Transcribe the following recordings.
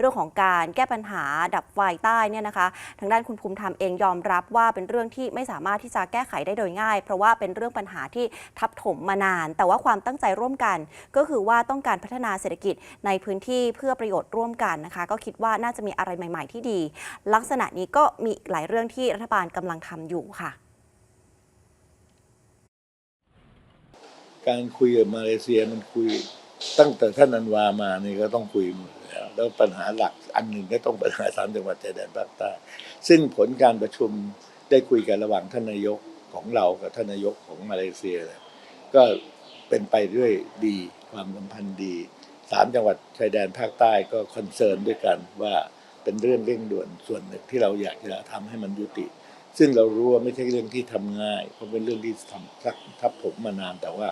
เรื่องของการแก้ปัญหาดับไฟใต้เนี่ยนะคะ ทางด้านคุณภูมิธรรมเองยอมรับว่าเป็นเรื่องที่ไม่สามารถที่จะแก้ไขได้โดยง่าย เพราะว่าเป็นเรื่องปัญหาที่ทับถมมานาน แต่ว่าความตั้งใจร่วมกัน ก็คือว่าต้องการพัฒนาเศรษฐกิจในพื้นที่เพื่อประโยชน์ร่วมกันนะคะ ก็คิดว่าน่าจะมีอะไรใหม่ ๆ ที่ดี ลักษณะนี้ก็มีหลายเรื่องที่รัฐบาลกำลังทำอยู่ค่ะ การคุยกับมาเลเซียมันคุยตั้งแต่ท่านอันวามานี่ก็ต้องคุยหมด แล้วปัญหาหลักอันหนึ่งก็ต้องปัญหาสามจังหวัดชายแดนภาคใต้ซึ่งผลการประชุมได้คุยกันระหว่างท่านนายกของเรากับท่านนายกของมาเลเซียเนี่ยก็เป็นไปด้วยดีความสัมพันธ์ดีสามจังหวัดชายแดนภาคใต้ก็คอนเซิร์นด้วยกันว่าเป็นเรื่องเร่งด่วนส่วนหนึ่งที่เราอยากจะทำให้มันยุติ ซึ่งเรารู้ว่าไม่ใช่เรื่องที่ทำง่าย เพราะเป็นเรื่องที่ทำทับทับผมมานานแต่ว่า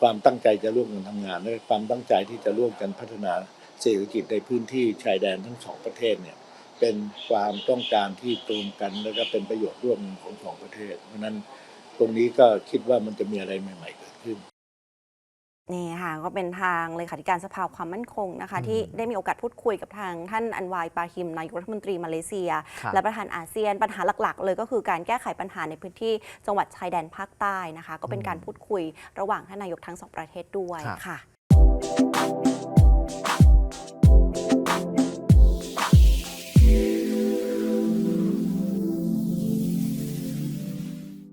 ความตั้งใจจะร่วมกันทำงานและความตั้งใจที่จะร่วมกันพัฒนา เศรษฐกิจในพื้นที่ชายแดนทั้งสองประเทศเนี่ยเป็นความต้องการที่ตรงกันแล้วก็เป็นประโยชน์ร่วมของสองประเทศ เพราะฉะนั้นตรงนี้ก็คิดว่ามันจะมีอะไรใหม่ ๆ เกิดขึ้นนี่ค่ะก็เป็นทางเลขาธิการสภาความมั่นคงนะคะที่ได้มีโอกาสพูดคุยกับทางท่านอันวายปาฮิมนายกรัฐมนตรีมาเลเซียครับและประธานอาเซียนปัญหาหลักๆ เลยก็คือการแก้ไขปัญหาในพื้นที่จังหวัดชายแดนภาคใต้นะคะ ก็เป็นการพูดคุยระหว่างท่านนายกทั้งสองประเทศด้วยครับค่ะ